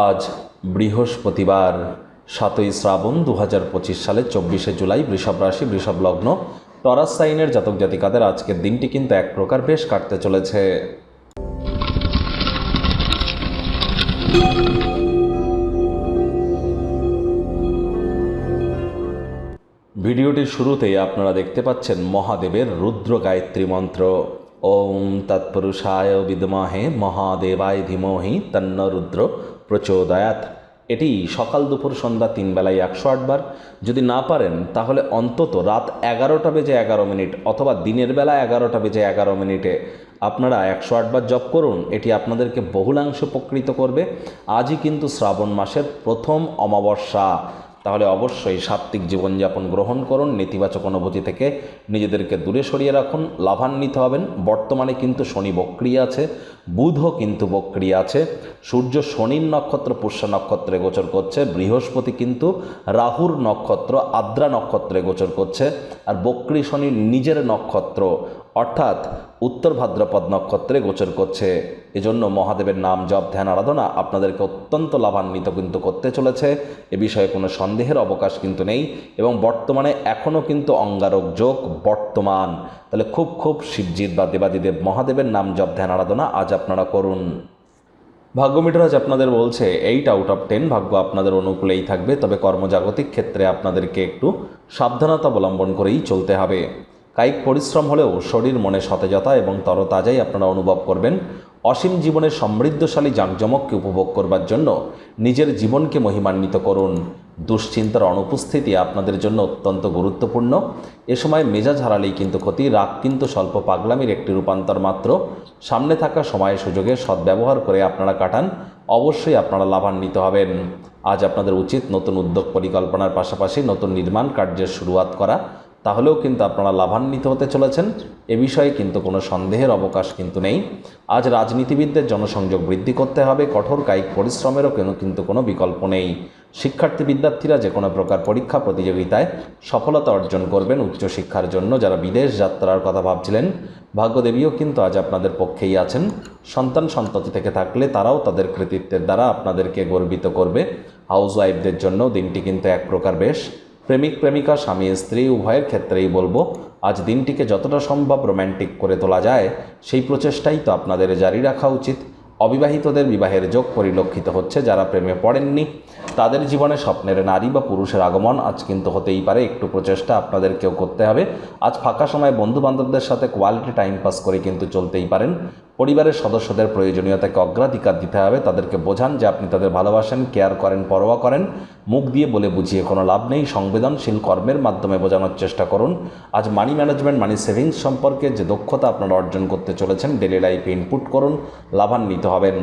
আজ বৃহস্পতিবার, সাতই শ্রাবণ দু হাজার পঁচিশ সালের চব্বিশে জুলাই, বৃষভ রাশি, বৃষভ লগ্ন। টরাস সাইনের জাতক জাতিকাদের আজকের দিনটি কিন্তু এক প্রকার বেশ কাটতে চলেছে। ভিডিওটির শুরুতেই আপনারা দেখতে পাচ্ছেন মহাদেবের রুদ্র গায়ত্রী মন্ত্র। ওম তৎপুরুষায় বিদমাহে মহাদেবায় ধীমহি তন্ন রুদ্র প্রচোদয়াত এটি সকাল দুপুর সন্ধ্যা তিন বেলায় একশো আটবার যদি না পারেন, তাহলে অন্তত রাত এগারোটা বেজে এগারো মিনিট অথবা দিনের বেলা এগারোটা বেজে এগারো মিনিটে আপনারা একশো আটবার জপ করুন। এটি আপনাদেরকে বহুলাংশ উপকৃত করবে। আজই কিন্তু শ্রাবণ মাসের প্রথম অমাবস্যা। তাহলে অবশ্যই সাত্ত্বিক জীবনযাপন গ্রহণ করুন, নেতিবাচক অনুভূতি থেকে নিজেদেরকে দূরে সরিয়ে রাখুন, লাভান্বিত হবেন। বর্তমানে কিন্তু শনি বক্রিয়া আছে, বুধও কিন্তু বক্রিয়া আছে। সূর্য শনির নক্ষত্র, পুষ্য নক্ষত্রে গোচর করছে, বৃহস্পতি কিন্তু রাহুর নক্ষত্র, আদ্রা নক্ষত্রে গোচর করছে। আর বক্রী শনির নিজের নক্ষত্র অর্থাৎ উত্তর ভাদ্রপদ নক্ষত্রে গোচর করছে। এজন্য মহাদেবের নাম জপ, ধ্যান, আরাধনা আপনাদেরকে অত্যন্ত লাভান্বিত কিন্তু করতে চলেছে। এ বিষয়ে কোনো সন্দেহের অবকাশ কিন্তু নেই এবং বর্তমানে এখনও কিন্তু অঙ্গারক যোগ বর্তমান। তাহলে খুব খুব শিবজিৎ বা দেবাদিদেব মহাদেবের নাম জপ, ধ্যান, আরাধনা আজ আপনারা করুন। ভাগ্য মিটার আজ আপনাদের বলছে, এইট আউট অফ টেন ভাগ্য আপনাদের অনুকূলেই থাকবে, তবে কর্মজাগতিক ক্ষেত্রে আপনাদেরকে একটু সাবধানতা অবলম্বন করেই চলতে হবে। কায়িক পরিশ্রম হলেও শরীর মনে সতেজতা এবং তরতাজাই আপনারা অনুভব করবেন। অসীম জীবনের সমৃদ্ধশালী জাঁকজমককে উপভোগ করবার জন্য নিজের জীবনকে মহিমান্বিত করুন। দুশ্চিন্তার অনুপস্থিতি আপনাদের জন্য অত্যন্ত গুরুত্বপূর্ণ। এ সময় মেজাজ হারালেই কিন্তু ক্ষতি, রাগ কিন্তু স্বল্প পাগলামির একটি রূপান্তর মাত্র। সামনে থাকা সময় সুযোগে সদ্ব্যবহার করে আপনারা কাটান, অবশ্যই আপনারা লাভান্বিত হবেন। আজ আপনাদের উচিত নতুন উদ্যোগ পরিকল্পনার পাশাপাশি নতুন নির্মাণ কার্যের শুরুয়াত করা। তাহলেও কিন্তু আপনারা লাভান্বিত হতে চলেছেন। এ বিষয়ে কিন্তু কোনো সন্দেহের অবকাশ কিন্তু নেই। আজ রাজনীতিবিদদের জনসংযোগ বৃদ্ধি করতে হবে, কঠোর কায়িক পরিশ্রমেরও কেন কিন্তু কোনো বিকল্প নেই। শিক্ষার্থী বিদ্যার্থীরা যে কোনো প্রকার পরীক্ষা প্রতিযোগিতায় সফলতা অর্জন করবেন উচ্চশিক্ষার জন্য যারা বিদেশ যাত্রার কথা ভাবছিলেন। ভাগ্যদেবীও কিন্তু আজ আপনাদের পক্ষেই আছেন। সন্তান সন্ততি থেকে থাকলে তারাও তাদের কৃতিত্বের দ্বারা আপনাদেরকে গর্বিত করবে। হাউস ওয়াইফদের জন্য দিনটি কিন্তু এক প্রকার বেশ। প্রেমিক, প্রেমিকা, স্বামী, স্ত্রী, উভয়ের ক্ষেত্রেই বলব, আজ দিনটিকে যতটা সম্ভব রোম্যান্টিক করে তোলা যায়, সেই প্রচেষ্টাই তো আপনাদের জারি রাখা উচিত। অবিবাহিতদের বিবাহের যোগ পরিলক্ষিত হচ্ছে যারা প্রেমে পড়েননি। তাদের জীবনে স্বপ্নের নারী বা পুরুষের আগমন আজ কিন্তু হতেই পারে, একটু প্রচেষ্টা আপনাদেরকেও করতে হবে। আজ ফাঁকা সময় বন্ধু বান্ধবদের সাথে কোয়ালিটি টাইম পাস করে কিন্তু চলতেই পারেন। পরিবারের সদস্যদের প্রয়োজনীয়তাকে অগ্রাধিকার দিতে হবে, তাদেরকে বোঝান যে আপনি তাদের ভালোবাসেন, কেয়ার করেন, পরোয়া করেন। মুখ দিয়ে বলে বুঝিয়ে কোনো লাভ নেই। সংবেদনশীল কর্মের মাধ্যমে বোঝানোর চেষ্টা করুন। আজ মানি ম্যানেজমেন্ট মানি সেভিংস সম্পর্কে যে দক্ষতা আপনারা অর্জন করতে চলেছেন ডেলি লাইফে ইনপুট করুন, লাভান্বিত হবেন।